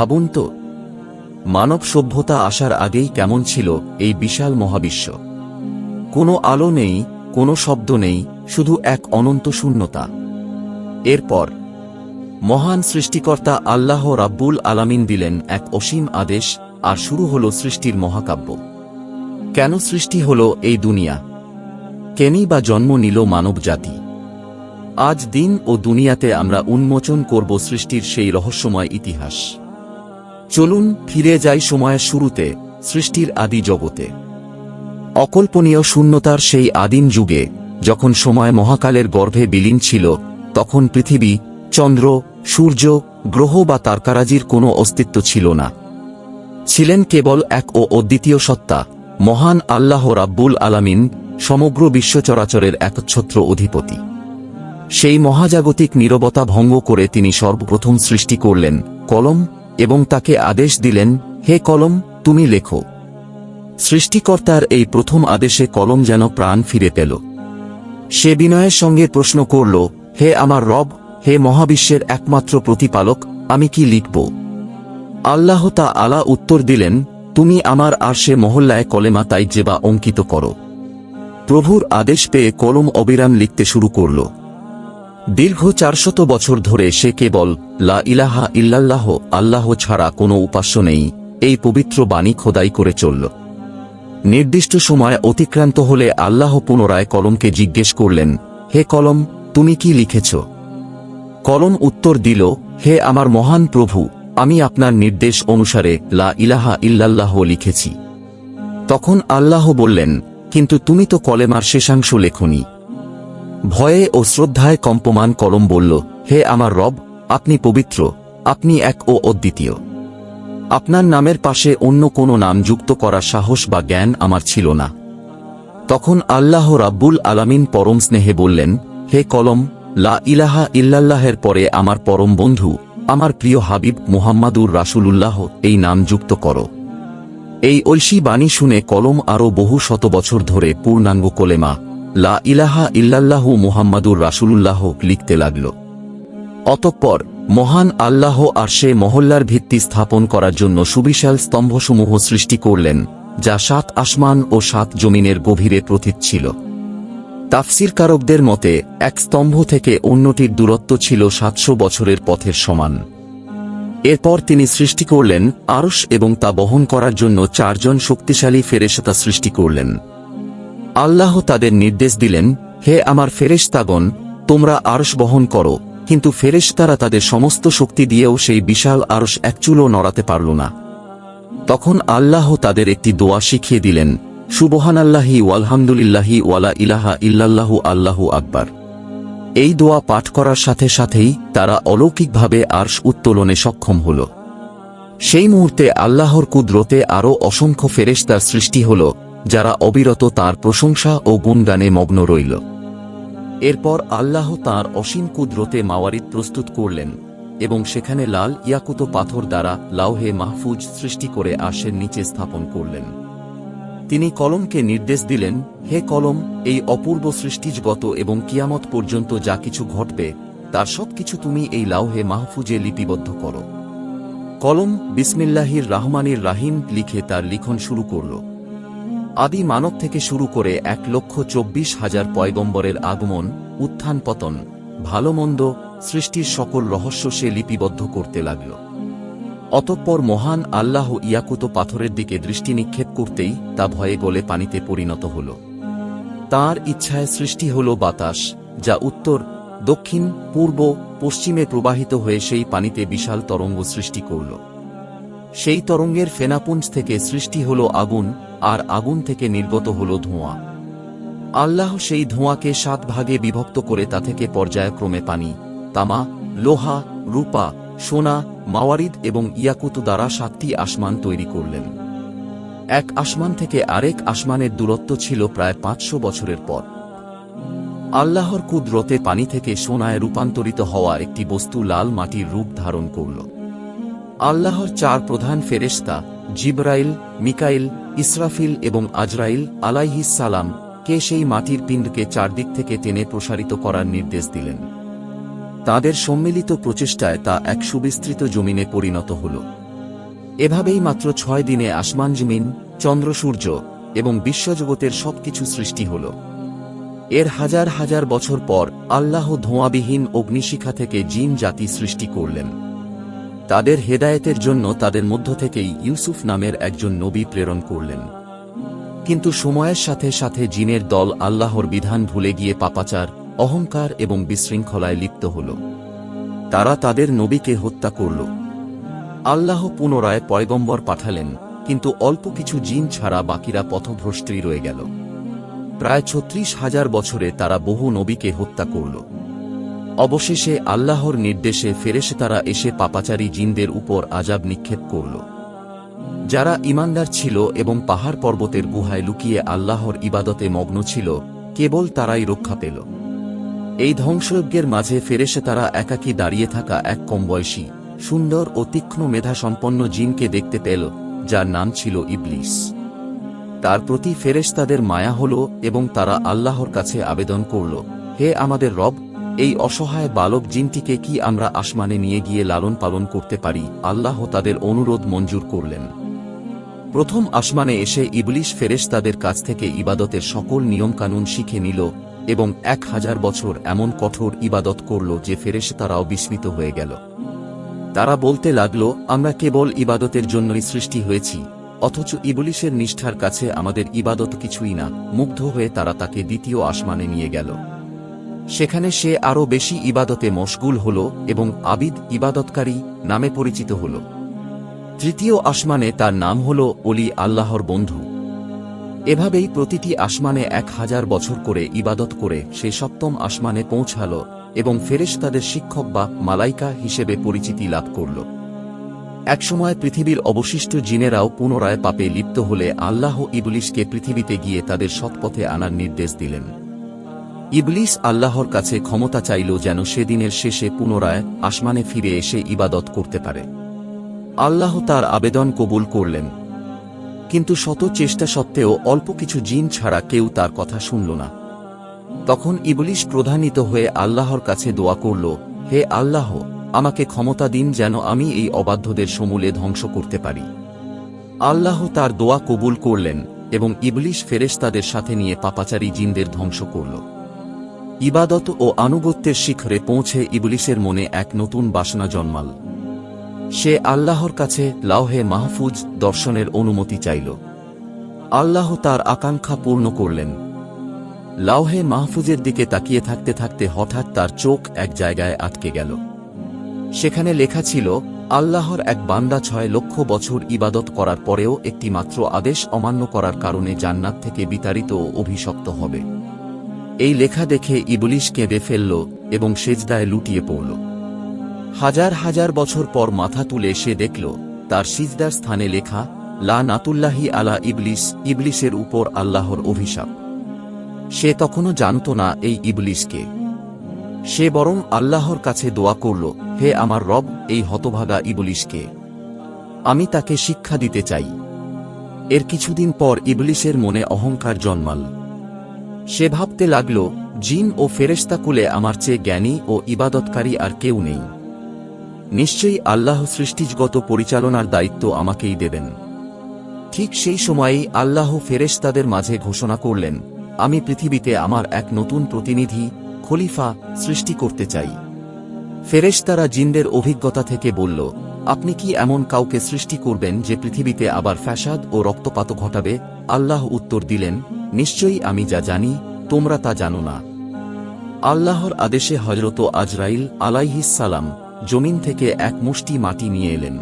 ভাবুন তো, মানব সভ্যতা আসার আগেই কেমন ছিল এই বিশাল মহাবিশ্ব। কোনো আলো নেই, কোনো শব্দ নেই, শুধু এক অনন্ত শূন্যতা। এরপর, মহান সৃষ্টিকর্তা আল্লাহ রাব্বুল আলামিন দিলেন এক অসীম আদেশ, আর শুরু হল সৃষ্টির মহাকাব্য। কেন সৃষ্টি হল এই দুনিয়া? কেনই বা জন্ম নিল মানব জাতি? আজ দিন ও দুনিয়াতে আমরা উন্মোচন করব সৃষ্টির সেই রহস্যময় ইতিহাস। চলুন ফিরে যাই সময়ের শুরুতে, সৃষ্টির আদি জগতে। অকল্পনীয় শূন্যতার সেই আদিম যুগে, যখন সময় মহাকালের গর্ভে বিলীন ছিল, তখন পৃথিবী, চন্দ্র, সূর্য, গ্রহ বা তারকারাজির কোনো অস্তিত্ব ছিল না। ছিলেন কেবল এক ও অদ্বিতীয় সত্তা, মহান আল্লাহ রাব্বুল আলামিন, সমগ্র বিশ্ব বিশ্বচরাচরের একচ্ছত্র অধিপতি। সেই মহাজাগতিক নীরবতা ভঙ্গ করে তিনি সর্বপ্রথম সৃষ্টি করলেন কলম এবং তাকে আদেশ দিলেন, হে কলম, তুমি লেখো। সৃষ্টিকর্তার এই প্রথম আদেশে কলম যেন প্রাণ ফিরে পেল। সে বিনয়ের সঙ্গে প্রশ্ন করল, হে আমার রব, হে মহাবিশ্বের একমাত্র প্রতিপালক, আমি কি লিখব? আল্লাহ তা আলা উত্তর দিলেন, তুমি আমার আর সে মহল্লায় কলেমা তাই যেবা অঙ্কিত করো। প্রভুর আদেশ পেয়ে কলম অবিরাম লিখতে শুরু করল। দীর্ঘ চারশত বছর ধরে সে কেবল লা ইলাহা ইল্লাল্লাহ, আল্লাহ ছাড়া কোনো উপাস্য নেই, এই পবিত্র বাণী খোদাই করে চলল। নির্দিষ্ট সময় অতিক্রান্ত হলে আল্লাহ পুনরায় কলমকে জিজ্ঞেস করলেন, হে কলম, তুমি কি লিখেছ? কলম উত্তর দিল, হে আমার মহান প্রভু, আমি আপনার নির্দেশ অনুসারে লা ইলাহা ইল্লাল্লাহ লিখেছি। তখন আল্লাহ বললেন, কিন্তু তুমি তো কলেমার শেষাংশ লেখনি। ভয়ে ও শ্রদ্ধায় কম্পমান কলম বলল, হে আমার রব, আপনি পবিত্র, আপনি এক ও অদ্বিতীয়। আপনার নামের পাশে অন্য কোনো নাম যুক্ত করার সাহস বা জ্ঞান আমার ছিল না। তখন আল্লাহ রাব্বুল আলামিন পরম স্নেহে বললেন, হে কলম, লা ইলাহা ইল্লাল্লাহের পরে আমার পরম বন্ধু, আমার প্রিয় হাবিব মুহাম্মাদুর রাসূলুল্লাহ, এই নাম যুক্ত করো। এই ঐশী বাণী শুনে কলম আরও বহু শত বছর ধরে পূর্ণাঙ্গ কলেমা লা ইলাহা ইল্লাল্লাহু মুহাম্মাদুর রাসূলুল্লাহ লিখতে লাগল। অতঃপর মহান আল্লাহ আর সে মহল্লার ভিত্তি স্থাপন করার জন্য সুবিশাল স্তম্ভসমূহ সৃষ্টি করলেন, যা সাত আসমান ও সাত জমিনের গভীরে প্রথিত ছিল। তাফসিরকারকদের মতে, এক স্তম্ভ থেকে অন্যটির দূরত্ব ছিল সাতশো বছরের পথের সমান। এরপর তিনি সৃষ্টি করলেন আরশ এবং তা বহন করার জন্য চারজন শক্তিশালী ফেরেশতা সৃষ্টি করলেন। আল্লাহ তাদের নির্দেশ দিলেন, হে আমার ফেরেশতাগণ, তোমরা আরশ বহন করো। কিন্তু ফেরেশতারা তাদের সমস্ত শক্তি দিয়েও সেই বিশাল আরশ একচুলও নড়াতে পারল না। তখন আল্লাহ তাদের একটি দোয়া শিখিয়ে দিলেন, সুবহানাল্লাহি ওয়ালহামদুলিল্লাহি ওয়ালা ইলাহা ইল্লাল্লাহু আল্লাহু আকবার। এই দোয়া পাঠ করার সাথে সাথেই তারা অলৌকিকভাবে আর্শ উত্তোলনে সক্ষম হল। সেই মুহূর্তে আল্লাহর কুদরতে আরও অসংখ্য ফেরেশতার সৃষ্টি হল। যারা অবিরত তার প্রশংসা ও গুণগানে মগ্ন রইল। এরপর আল্লাহ তার অসীম কুদরতে মাওয়ারিদ প্রস্তুত করলেন এবং সেখানে লাল ইয়াকুত পাথর দ্বারা লাউহে মাহফুজ সৃষ্টি করে আশের নিচে স্থাপন করলেন। তিনি কলমকে নির্দেশ দিলেন, হে কলম, এই অপূর্ব সৃষ্টিজগত এবং কিয়ামত পর্যন্ত যা কিছু ঘটবে, তার সবকিছু তুমি এই লাউহে মাহফুজে লিপিবদ্ধ করো। কলম বিসমিল্লাহির রাহমানির রাহিম লিখে তার লিখন শুরু করল। আদি মানব থেকে শুরু করে এক লক্ষ চব্বিশ হাজার পয়গম্বরের আগমন, উত্থান পতন, ভালো মন্দ, সৃষ্টির সকল রহস্য সে লিপিবদ্ধ করতে লাগল। অতঃপর মহান আল্লাহ ইয়াকুত পাথরের দিকে দৃষ্টি নিক্ষেপ করতেই তা ভয়ে গলে পানিতে পরিণত হল। তার ইচ্ছায় সৃষ্টি হল বাতাস, যা উত্তর, দক্ষিণ, পূর্ব, পশ্চিমে প্রবাহিত হয়ে সেই পানিতে বিশাল তরঙ্গ সৃষ্টি করল। সেই তরঙ্গের ফেনাপুঞ্জ থেকে সৃষ্টি হল আগুন আর আগুন থেকে নির্গত হল ধোঁয়া। আল্লাহ সেই ধোঁয়াকে সাত ভাগে বিভক্ত করে তা থেকে পর্যায়ক্রমে পানি, তামা, লোহা, রূপা, সোনা, মাওয়ারিদ এবং ইয়াকুত দ্বারা সাতটি আসমান তৈরি করলেন। এক আসমান থেকে আরেক আসমানের দূরত্ব ছিল প্রায় পাঁচশো বছরের পর। আল্লাহর কুদরতে পানি থেকে সোনায় রূপান্তরিত হওয়া একটি বস্তু লাল মাটির রূপ ধারণ করল। আল্লাহর চার প্রধান ফেরেশতা, জিব্রাইল, মিকাইল, ইসরাফিল এবং আজরাইল আলাইহিস সালাম, কে সেই মাটির পিণ্ডকে চারদিক থেকে টেনে প্রসারিত করার নির্দেশ দিলেন। তাদের সম্মিলিত প্রচেষ্টায় তা এক সুবিস্তৃত জমিনে পরিণত হল। এভাবেই মাত্র ছয় দিনে আসমান জমিন, চন্দ্র সূর্য এবং বিশ্বজগতের সবকিছু সৃষ্টি হল। এর হাজার হাজার বছর পর আল্লাহ ধোঁয়াবিহীন অগ্নিশিখা থেকে জিন জাতি সৃষ্টি করলেন। তাদের হেদায়েতের জন্য তাদের মধ্য থেকেই ইউসুফ নামের একজন নবী প্রেরণ করলেন। কিন্তু সময়ের সাথে সাথে জিনের দল আল্লাহর বিধান ভুলে গিয়ে পাপাচার, অহংকার এবং বিশৃঙ্খলায় লিপ্ত হল। তারা তাদের নবীকে হত্যা করল। আল্লাহ পুনরায় পয়গম্বর পাঠালেন, কিন্তু অল্প কিছু জিন ছাড়া বাকিরা পথভ্রষ্টই রয়ে গেল। প্রায় ছত্রিশ হাজার বছরে তারা বহু নবীকে হত্যা করল। অবশেষে আল্লাহর নির্দেশে ফেরেশতারা এসে পাপাচারী জিনদের উপর আজাব নিক্ষেপ করল। যারা ইমানদার ছিল এবং পাহাড় পর্বতের গুহায় লুকিয়ে আল্লাহর ইবাদতে মগ্ন ছিল, কেবল তারাই রক্ষা পেল। এই ধ্বংসযজ্ঞের মাঝে ফেরেশে তারা একাকী দাঁড়িয়ে থাকা এক কমবয়সী, সুন্দর ও তীক্ষ্ণ মেধাসম্পন্ন জিনকে দেখতে পেল, যার নাম ছিল ইবলিস। তার প্রতি ফেরেশতাদের মায়া হল এবং তারা আল্লাহর কাছে আবেদন করল, হে আমাদের রব এই অসহায় বালক জিনটিকে কি আমরা আসমানে নিয়ে গিয়ে লালন পালন করতে পারি? আল্লাহ তাদের অনুরোধ মঞ্জুর করলেন। প্রথম আসমানে এসে ইবলিশ ফেরেশ তাদের কাছ থেকে ইবাদতের সকল নিয়মকানুন শিখে নিল এবং এক হাজার বছর এমন কঠোর ইবাদত করল যে ফেরেশতারাও বিস্মিত হয়ে গেল। তারা বলতে লাগল, আমরা কেবল ইবাদতের জন্যই সৃষ্টি হয়েছি, অথচ ইবলিশের নিষ্ঠার কাছে আমাদের ইবাদত কিছুই না। মুগ্ধ হয়ে তারা তাকে দ্বিতীয় আসমানে নিয়ে গেল। সেখানে সে আরও বেশি ইবাদতে মশগুল হল এবং আবিদ ইবাদতকারী নামে পরিচিত হল। তৃতীয় আসমানে তার নাম হল অলি আল্লাহর বন্ধু। এভাবেই প্রতিটি আসমানে এক হাজার বছর করে ইবাদত করে সে সপ্তম আসমানে পৌঁছাল এবং ফেরেশ তাদের শিক্ষক বা মালাইকা হিসেবে পরিচিতি লাভ করল। একসময় পৃথিবীর অবশিষ্ট জিনেরাও পুনরায় পাপে লিপ্ত হলে আল্লাহ ইবলিশকে পৃথিবীতে গিয়ে তাদের সৎপথে আনার নির্দেশ দিলেন। ইবলিস আল্লাহর কাছে ক্ষমতা চাইল যেন সেদিনের শেষে পুনরায় আসমানে ফিরে এসে ইবাদত করতে পারে। আল্লাহ তার আবেদন কবুল করলেন। কিন্তু শত চেষ্টা সত্ত্বেও অল্প কিছু জিন ছাড়া কেউ তার কথা শুনল না। তখন ইবলিশ প্রধানিত হয়ে আল্লাহর কাছে দোয়া করল, হে আল্লাহ, আমাকে ক্ষমতা দিন যেন আমি এই অবাধ্যদের সমূলে ধ্বংস করতে পারি। আল্লাহ তার দোয়া কবুল করলেন এবং ইবলিশ ফেরেশতাদের সাথে নিয়ে পাপাচারী জিনদের ধ্বংস করল। ইবাদত ও আনুগত্যের শিখরে পৌঁছে ইবলিশের মনে এক নতুন বাসনা জন্মাল। সে আল্লাহর কাছে লাউহে মাহফুজ দর্শনের অনুমতি চাইল। আল্লাহ তার আকাঙ্ক্ষা পূর্ণ করলেন। লাউহে মাহফুজের দিকে তাকিয়ে থাকতে থাকতে হঠাৎ তার চোখ এক জায়গায় আটকে গেল। সেখানে লেখা ছিল, আল্লাহর এক বান্দা ছয় লক্ষ বছর ইবাদত করার পরেও একটি মাত্র আদেশ অমান্য করার কারণে জান্নাত থেকে বিতাড়িত ও অভিশপ্ত হবে। এই লেখা দেখে ইবলিশ কেঁদে ফেলল এবং সেজদায় লুটিয়ে পড়ল। হাজার হাজার বছর পর মাথা তুলে সে দেখল, তার সিজদার স্থানে লেখা, লা নাতুল্লাহি আলা ইবলিস ইবলিসের উপর আল্লাহর অভিশাপ। সে তখনও জানত না এই ইবলিসকে সে বরং আল্লাহর কাছে দোয়া করল, হে আমার রব, এই হতভাগা ইবলিশকে। আমি তাকে শিক্ষা দিতে চাই। এর কিছুদিন পর ইবলিশের মনে অহংকার জন্মাল। সে ভাবতে লাগল, জিন ও ফেরেস্তাকুলে আমার চেয়ে জ্ঞানী ও ইবাদতকারী আর কেউ নেই। নিশ্চয়ই আল্লাহ সৃষ্টিজগত পরিচালনার দায়িত্ব আমাকেই দেবেন। ঠিক সেই সময়েই আল্লাহ ফেরেশতাদের মাঝে ঘোষণা করলেন, আমি পৃথিবীতে আমার এক নতুন প্রতিনিধি, খলিফা, সৃষ্টি করতে চাই। ফেরেশতারা জিনদের অভিজ্ঞতা থেকে বলল, আপনি কি এমন কাউকে সৃষ্টি করবেন যে পৃথিবীতে আবার ফ্যাসাদ ও রক্তপাত ঘটাবে? আল্লাহ উত্তর দিলেন নিশ্চয়ই আমি যা জানি, তোমরা তা জানো না। আল্লাহর আদেশে হজরত আজরাইল সালাম জমিন থেকে এক মুষ্টি মাটি নিয়ে এলেন।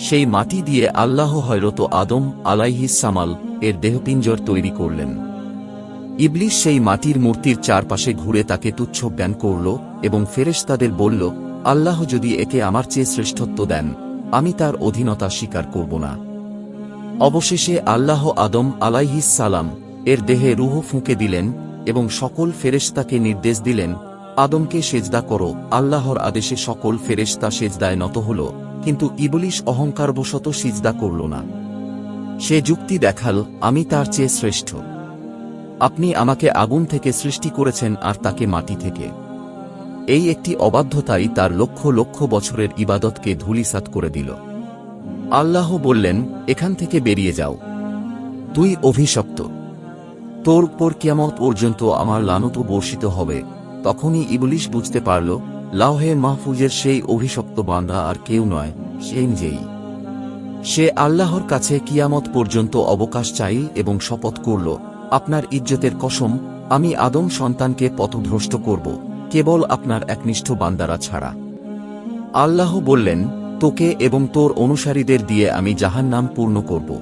সেই মাটি দিয়ে আল্লাহ হজরত আদম সামাল এর দেহপিঞ্জর তৈরি করলেন। ইবলিশ সেই মাটির মূর্তির চারপাশে ঘুরে তাকে তুচ্ছ জ্ঞান করল এবং ফেরেশতাদের বলল, আল্লাহ যদি একে আমার চেয়ে শ্রেষ্ঠত্ব দেন, আমি তার অধীনতা স্বীকার করব না। অবশেষে আল্লাহ আদম আলাইহিস সালাম এর দেহে রুহ ফুঁকে দিলেন এবং সকল ফেরেশতাকে নির্দেশ দিলেন, আদমকে সেজদা করো, আল্লাহর আদেশে সকল ফেরেশতা সেজদায় নত হল, কিন্তু ইবলিশ অহংকারবশত সিজদা করল না। সে যুক্তি দেখাল, আমি তার চেয়ে শ্রেষ্ঠ। আপনি আমাকে আগুন থেকে সৃষ্টি করেছেন আর তাকে মাটি থেকে। এই একটি অবাধ্যতাই তার লক্ষ লক্ষ বছরের ইবাদতকে ধূলিসাৎ করে দিল। আল্লাহ বললেন, এখান থেকে বেরিয়ে যাও। তুই অভিশপ্ত। তোর পর কিয়ামত পর্যন্ত আমার লানত বর্ষিত হবে। তখনই ইবলিশ বুঝতে পারল লাউহে মাহফুজের সেই অভিশপ্ত বান্দা আর কেউ নয়, সে নিজেই। সে আল্লাহর কাছে কিয়ামত পর্যন্ত অবকাশ চাই এবং শপথ করল, আপনার ইজ্জতের কসম, আমি আদম সন্তানকে পথভ্রষ্ট করব, কেবল আপনার একনিষ্ঠ বান্দারা ছাড়া। আল্লাহ বললেন তোকে এবং তোর অনুসারীদের দিয়ে আমি জাহান্নাম পূর্ণ করব।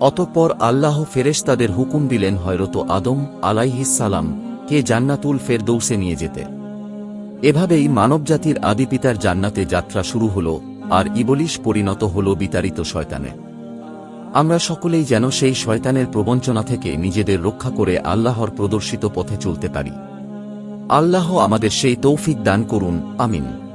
অতঃপর আল্লাহ ফেরেশতাদের হুকুম দিলেন হয়রত আদম আলাইহিসালাম কে জান্নাতুল ফেরদৌসে নিয়ে যেতে। এভাবেই মানবজাতির আদিপিতার জান্নাতে যাত্রা শুরু হল আর ইবলিশ পরিণত হল বিতাড়িত শয়তানে। আমরা সকলেই যেন সেই শয়তানের প্রবঞ্চনা থেকে নিজেদের রক্ষা করে আল্লাহর প্রদর্শিত পথে চলতে পারি। আল্লাহ আমাদের সেই তৌফিক দান করুন, আমিন।